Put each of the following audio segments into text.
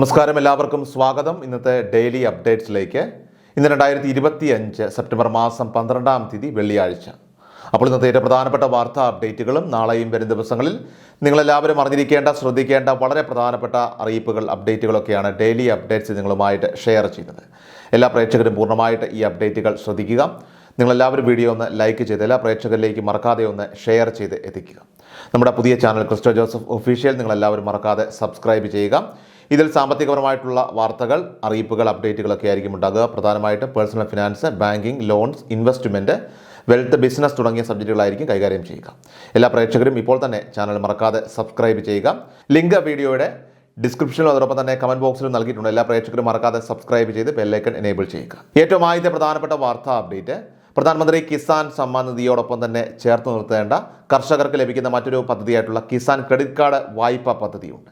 നമസ്കാരം എല്ലാവർക്കും സ്വാഗതം. ഇന്നത്തെ ഡെയിലി അപ്ഡേറ്റ്സിലേക്ക്. ഇന്ന് രണ്ടായിരത്തി ഇരുപത്തി അഞ്ച് സെപ്റ്റംബർ മാസം പന്ത്രണ്ടാം തീയതി വെള്ളിയാഴ്ച. അപ്പോൾ ഇന്നത്തെ ഏറ്റവും പ്രധാനപ്പെട്ട വാർത്താ അപ്ഡേറ്റുകളും നാളെയും വരും ദിവസങ്ങളിൽ നിങ്ങളെല്ലാവരും അറിഞ്ഞിരിക്കേണ്ട ശ്രദ്ധിക്കേണ്ട വളരെ പ്രധാനപ്പെട്ട അറിയിപ്പുകൾ അപ്ഡേറ്റുകളൊക്കെയാണ് ഡെയിലി അപ്ഡേറ്റ്സ് നിങ്ങളുമായിട്ട് ഷെയർ ചെയ്യുന്നത്. എല്ലാ പ്രേക്ഷകരും പൂർണമായിട്ട് ഈ അപ്ഡേറ്റുകൾ ശ്രദ്ധിക്കുക. നിങ്ങളെല്ലാവരും വീഡിയോ ഒന്ന് ലൈക്ക് ചെയ്ത് എല്ലാ പ്രേക്ഷകരിലേക്ക് മറക്കാതെ ഒന്ന് ഷെയർ ചെയ്ത് എത്തിക്കുക. നമ്മുടെ പുതിയ ചാനൽ ക്രിസ്റ്റോ ജോസഫ് ഒഫീഷ്യൽ. നിങ്ങളെല്ലാവരും മറക്കാതെ സബ്സ്ക്രൈബ് ചെയ്യുക. ഇതിൽ സാമ്പത്തികപരമായിട്ടുള്ള വാർത്തകൾ അറിയിപ്പുകൾ അപ്ഡേറ്റുകളൊക്കെ ആയിരിക്കും ഉണ്ടാകുക. പ്രധാനമായിട്ട് personal finance banking loans investment wealth business തുടങ്ങിയ സബ്ജക്റ്റുകളായിരിക്കും കൈകാര്യം ചെയ്യുക. എല്ലാ പ്രേക്ഷകരും ഇപ്പോൾ തന്നെ ചാനൽ മറക്കാതെ സബ്സ്ക്രൈബ് ചെയ്യുക. ലിങ്ക് വീഡിയോയുടെ ഡിസ്ക്രിപ്ഷനിലും അതോടൊപ്പം തന്നെ കമന്റ് ബോക്സിലും നൽകിയിട്ടുണ്ട്. എല്ലാ പ്രേക്ഷകരും മറക്കാതെ സബ്സ്ക്രൈബ് ചെയ്ത് ബെല്ലൈക്കൺ എനേബിൾ ചെയ്യുക. ഏറ്റവും ആദ്യത്തെ പ്രധാനപ്പെട്ട വാർത്താ അപ്ഡേറ്റ് പ്രധാനമന്ത്രി കിസാൻ സമ്മാൻ നിധിയോടൊപ്പം തന്നെ ചേർത്ത് നിർത്തേണ്ട കർഷകർക്ക് ലഭിക്കുന്ന മറ്റൊരു പദ്ധതിയായിട്ടുള്ള കിസാൻ ക്രെഡിറ്റ് കാർഡ് വായ്പാ പദ്ധതിയുണ്ട്.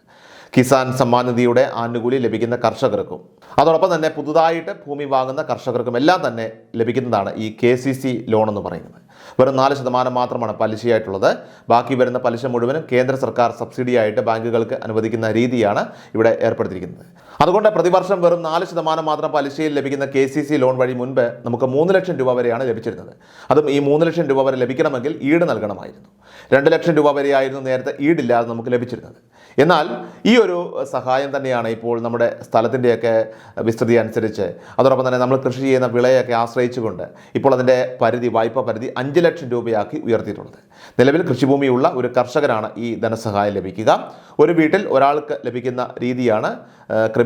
കിസാൻ സമ്മാൻ നിധിയുടെ ആനുകൂല്യം ലഭിക്കുന്ന കർഷകർക്കും. അതോടൊപ്പം തന്നെ പുതുതായിട്ട് ഭൂമി വാങ്ങുന്ന കർഷകർക്കും എല്ലാം തന്നെ ലഭിക്കുന്നതാണ് ഈ കെ സി സി ലോൺ എന്ന് പറയുന്നത്. വെറും നാല് ശതമാനം മാത്രമാണ് പലിശയായിട്ടുള്ളത്. ബാക്കി വരുന്ന പലിശ മുഴുവനും കേന്ദ്ര സർക്കാർ സബ്സിഡിയായിട്ട് ബാങ്കുകൾക്ക് അനുവദിക്കുന്ന രീതിയാണ് ഇവിടെ ഏർപ്പെടുത്തിയിരിക്കുന്നത്. അതുകൊണ്ട് പ്രതിവർഷം വെറും നാല് ശതമാനം മാത്രം പലിശയിൽ ലഭിക്കുന്ന കെ സി സി ലോൺ വഴി മുൻപ് നമുക്ക് മൂന്ന് ലക്ഷം രൂപ വരെയാണ് ലഭിച്ചിരുന്നത്. അതും ഈ മൂന്ന് ലക്ഷം രൂപ വരെ ലഭിക്കണമെങ്കിൽ ഈട് നൽകണമായിരുന്നു. രണ്ട് ലക്ഷം രൂപ വരെയായിരുന്നു നേരത്തെ ഈടില്ലാതെ നമുക്ക് ലഭിച്ചിരുന്നത്. എന്നാൽ ഈ ഒരു സഹായം തന്നെയാണ് ഇപ്പോൾ നമ്മുടെ സ്ഥലത്തിന്റെയൊക്കെ വിസ്തൃതി അനുസരിച്ച് അതോടൊപ്പം തന്നെ നമ്മൾ കൃഷി ചെയ്യുന്ന വിളയൊക്കെ ആശ്രയിച്ചുകൊണ്ട് ഇപ്പോൾ അതിന്റെ പരിധി വായ്പ പരിധി അഞ്ച് ലക്ഷം രൂപയാക്കി ഉയർത്തിയിട്ടുള്ളത് നിലവിൽ കൃഷിഭൂമിയുള്ള ഒരു കർഷകനാണ് ഈ ധനസഹായം ലഭിക്കുക. ഒരു വീട്ടിൽ ഒരാൾക്ക് ലഭിക്കുന്ന രീതിയാണ്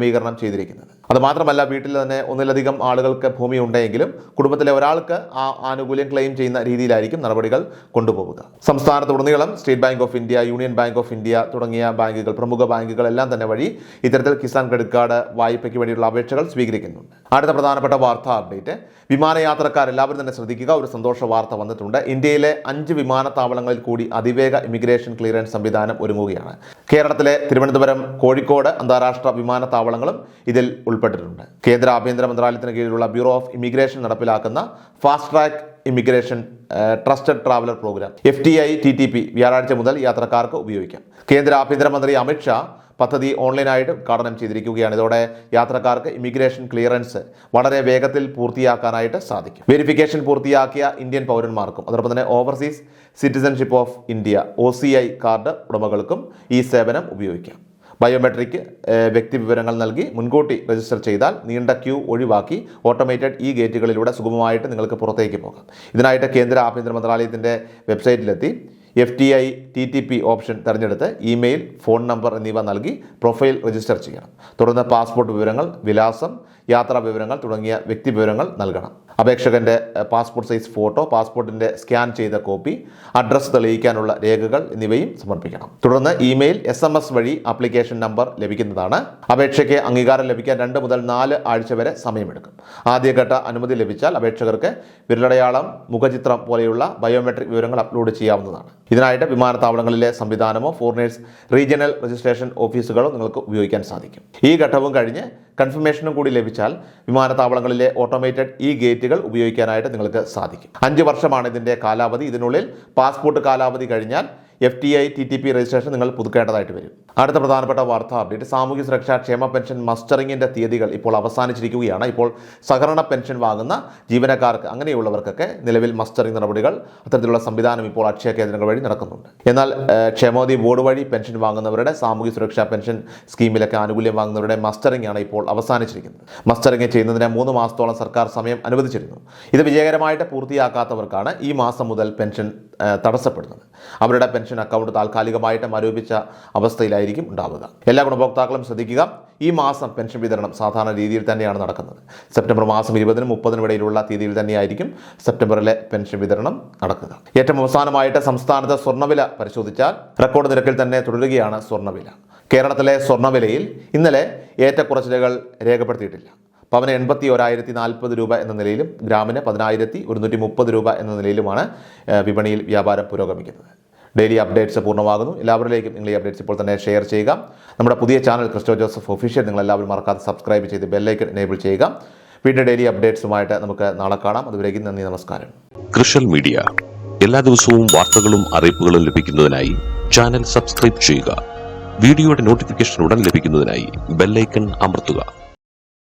ക്രമീകരണം ചെയ്തിരിക്കുന്നത്. അതുമാത്രമല്ല വീട്ടിൽ തന്നെ ഒന്നിലധികം ആളുകൾക്ക് ഭൂമി ഉണ്ടെങ്കിലും കുടുംബത്തിലെ ഒരാൾക്ക് ആ ആനുകൂല്യം ക്ലെയിം ചെയ്യുന്ന രീതിയിലായിരിക്കും നടപടികൾ കൊണ്ടുപോകുക സംസ്ഥാനത്തുടനീളം State Bank of India Union Bank of India തുടങ്ങിയ ബാങ്കുകൾ പ്രമുഖ ബാങ്കുകൾ എല്ലാം തന്നെ വഴി ഇത്തരത്തിൽ കിസാൻ ക്രെഡിറ്റ് കാർഡ് വായ്പയ്ക്ക് വേണ്ടിയുള്ള അപേക്ഷകൾ സ്വീകരിക്കുന്നുണ്ട്. അടുത്ത പ്രധാനപ്പെട്ട വാർത്താ അപ്ഡേറ്റ്. വിമാനയാത്രക്കാർ എല്ലാവരും തന്നെ ശ്രദ്ധിക്കുക. ഒരു സന്തോഷ വാർത്ത വന്നിട്ടുണ്ട്. ഇന്ത്യയിലെ അഞ്ച് വിമാനത്താവളങ്ങളിൽ കൂടി അതിവേഗ ഇമിഗ്രേഷൻ ക്ലിയറൻസ് സംവിധാനം ഒരുങ്ങുകയാണ്. കേരളത്തിലെ തിരുവനന്തപുരം കോഴിക്കോട് അന്താരാഷ്ട്ര വിമാനത്താവളങ്ങളും ഇതിൽ ഉൾപ്പെട്ടിട്ടുണ്ട്. കേന്ദ്ര ആഭ്യന്തര മന്ത്രാലയത്തിന് കീഴിലുള്ള ബ്യൂറോ ഓഫ് ഇമിഗ്രേഷൻ നടപ്പിലാക്കുന്ന fast track immigration trusted traveller programme F T I T T P വ്യാഴാഴ്ച മുതൽ യാത്രക്കാർക്ക് ഉപയോഗിക്കാം. കേന്ദ്ര ആഭ്യന്തരമന്ത്രി അമിത്ഷാ പദ്ധതി ഓൺലൈനായിട്ട് ഉദ്ഘാടനം ചെയ്തിരിക്കുകയാണ്. ഇതോടെ യാത്രക്കാർക്ക് ഇമിഗ്രേഷൻ ക്ലിയറൻസ് വളരെ വേഗത്തിൽ പൂർത്തിയാക്കാനായിട്ട് സാധിക്കും. വെരിഫിക്കേഷൻ പൂർത്തിയാക്കിയ ഇന്ത്യൻ പൗരന്മാർക്കും അതോടൊപ്പം തന്നെ overseas citizenship of India O card ഉടമകൾക്കും ഈ സേവനം ഉപയോഗിക്കാം. ബയോമെട്രിക് വ്യക്തി വിവരങ്ങൾ നൽകി മുൻകൂട്ടി രജിസ്റ്റർ ചെയ്താൽ നീണ്ട ക്യൂ ഒഴിവാക്കി ഓട്ടോമേറ്റഡ് ഈ ഗേറ്റുകളിലൂടെ സുഗമമായിട്ട് നിങ്ങൾക്ക് പുറത്തേക്ക് പോകാം. ഇതിനായിട്ട് കേന്ദ്ര ആഭ്യന്തര മന്ത്രാലയത്തിന്റെ വെബ്സൈറ്റിലെത്തി. F T I T T P option തിരഞ്ഞെടുത്ത് ഇമെയിൽ ഫോൺ നമ്പർ എന്നിവ നൽകി പ്രൊഫൈൽ രജിസ്റ്റർ ചെയ്യണം. തുടർന്ന് പാസ്പോർട്ട് വിവരങ്ങൾ വിലാസം യാത്രാ വിവരങ്ങൾ തുടങ്ങിയ വ്യക്തി വിവരങ്ങൾ നൽകണം. അപേക്ഷകന്റെ ഏഹ്, പാസ്പോർട്ട് സൈസ് ഫോട്ടോ പാസ്പോർട്ടിന്റെ സ്കാൻ ചെയ്ത കോപ്പി അഡ്രസ്സ് തെളിയിക്കാനുള്ള രേഖകൾ എന്നിവയും സമർപ്പിക്കണം. തുടർന്ന് ഇമെയിൽ എസ് എം എസ് വഴി ആപ്ലിക്കേഷൻ നമ്പർ ലഭിക്കുന്നതാണ്. അപേക്ഷയ്ക്ക് അംഗീകാരം ലഭിക്കാൻ രണ്ട് മുതൽ നാല് ആഴ്ച വരെ സമയമെടുക്കും. ആദ്യഘട്ട അനുമതി ലഭിച്ചാൽ അപേക്ഷകർക്ക് വിരലടയാളം മുഖചിത്രം പോലെയുള്ള ബയോമെട്രിക് വിവരങ്ങൾ അപ്ലോഡ് ചെയ്യാവുന്നതാണ്. ഇതിനായിട്ട് വിമാനത്താവളങ്ങളിലെ സംവിധാനമോ ഫോറിനേഴ്സ് റീജിയണൽ രജിസ്ട്രേഷൻ ഓഫീസുകളോ നിങ്ങൾക്ക് ഉപയോഗിക്കാൻ സാധിക്കും. ഈ ഘട്ടവും കഴിഞ്ഞ് കൺഫർമേഷനും കൂടി ലഭിച്ചാൽ വിമാനത്താവളങ്ങളിലെ ഓട്ടോമേറ്റഡ് ഈ ഗേറ്റുകൾ ഉപയോഗിക്കാനായിട്ട് നിങ്ങൾക്ക് സാധിക്കും. അഞ്ച് വർഷമാണ് ഇതിന്റെ കാലാവധി. ഇതിനുള്ളിൽ പാസ്പോർട്ട് കാലാവധി കഴിഞ്ഞാൽ F T I T T P registration നിങ്ങൾ പുതുക്കേണ്ടതായിട്ട് വരും. അടുത്ത പ്രധാനപ്പെട്ട വാർത്താ അപ്ഡേറ്റ് സാമൂഹ്യ സുരക്ഷാ ക്ഷേമ പെൻഷൻ മസ്റ്ററിങ്ങിന്റെ തീയതികൾ ഇപ്പോൾ അവസാനിച്ചിരിക്കുകയാണ്. ഇപ്പോൾ സഹകരണ പെൻഷൻ വാങ്ങുന്ന ജീവനക്കാർക്ക് അങ്ങനെയുള്ളവർക്കൊക്കെ നിലവിൽ മസ്റ്ററിംഗ് നടപടികൾ അത്തരത്തിലുള്ള സംവിധാനം ഇപ്പോൾ അക്ഷയ കേന്ദ്രങ്ങൾ വഴി നടക്കുന്നുണ്ട്. എന്നാൽ ക്ഷേമോദി ബോർഡ് വഴി പെൻഷൻ വാങ്ങുന്നവരുടെ സാമൂഹ്യ സുരക്ഷാ പെൻഷൻ സ്കീമിലൊക്കെ ആനുകൂല്യം വാങ്ങുന്നവരുടെ മസ്റ്ററിംഗ് ആണ് ഇപ്പോൾ അവസാനിച്ചിരിക്കുന്നത്. മസ്റ്ററിംഗ് ചെയ്യുന്നതിന് മൂന്ന് മാസത്തോളം സർക്കാർ സമയം അനുവദിച്ചിരുന്നു. ഇത് വിജയകരമായിട്ട് പൂർത്തിയാക്കാത്തവർക്കാണ് ഈ മാസം മുതൽ പെൻഷൻ തടസ്സപ്പെടുന്നത്. അവരുടെ പെൻഷൻ അക്കൗണ്ട് താൽക്കാലികമായിട്ട് മരവിപ്പിച്ച അവസ്ഥയിലായിരിക്കും ഉണ്ടാവുക. എല്ലാ ഗുണഭോക്താക്കളും ശ്രദ്ധിക്കുക ഈ മാസം പെൻഷൻ വിതരണം സാധാരണ രീതിയിൽ തന്നെയാണ് നടക്കുന്നത്. സെപ്റ്റംബർ മാസം ഇരുപതിനും മുപ്പതിനും ഇടയിലുള്ള തീയതിയിൽ തന്നെയായിരിക്കും സെപ്റ്റംബറിലെ പെൻഷൻ വിതരണം നടക്കുക. ഏറ്റവും അവസാനമായിട്ട് സംസ്ഥാനത്തെ സ്വർണവില പരിശോധിച്ചാൽ റെക്കോർഡ് നിരക്കിൽ തന്നെ തുടരുകയാണ് സ്വർണവില. കേരളത്തിലെ സ്വർണവിലയിൽ ഇന്നലെ ഏറ്റക്കുറച്ചിലുകൾ രേഖപ്പെടുത്തിയിട്ടില്ല. പവന് എൺപത്തി ഒരായിരത്തി നാൽപ്പത് രൂപ എന്ന നിലയിലും ഗ്രാമിന് പതിനായിരത്തി ഒരുന്നൂറ്റി മുപ്പത് രൂപ എന്ന നിലയിലുമാണ് വിപണിയിൽ വ്യാപാരം പുരോഗമിക്കുന്നത്. ഡെയിലി അപ്ഡേറ്റ്സ് പൂർണമാകുന്നു. എല്ലാവരിലേക്കും നിങ്ങൾ ഈ അപ്ഡേറ്റ്സ് ഇപ്പോൾ തന്നെ ഷെയർ ചെയ്യുക. നമ്മുടെ പുതിയ ചാനൽ ക്രിസ്റ്റോ ജോസഫ് ഒഫീഷ്യൽ നിങ്ങൾ എല്ലാവരും മറക്കാതെ സബ്സ്ക്രൈബ് ചെയ്ത് ബെല്ലൈക്കൺ എനേബിൾ ചെയ്യുക. വീണ്ടും ഡെയിലി അപ്ഡേറ്റ്സുമായിട്ട് നമുക്ക് നാളെ കാണാം. അതുവരേക്കും നന്ദി നമസ്കാരം. കൃഷൽ മീഡിയ എല്ലാ ദിവസവും വാർത്തകളും അറിയിപ്പുകളും ലഭിക്കുന്നതിനായി ചാനൽ സബ്സ്ക്രൈബ് ചെയ്യുക. വീഡിയോയുടെ നോട്ടിഫിക്കേഷൻ ഉടൻ ലഭിക്കുന്നതിനായി ബെല്ലൈക്കൺ അമർത്തുക.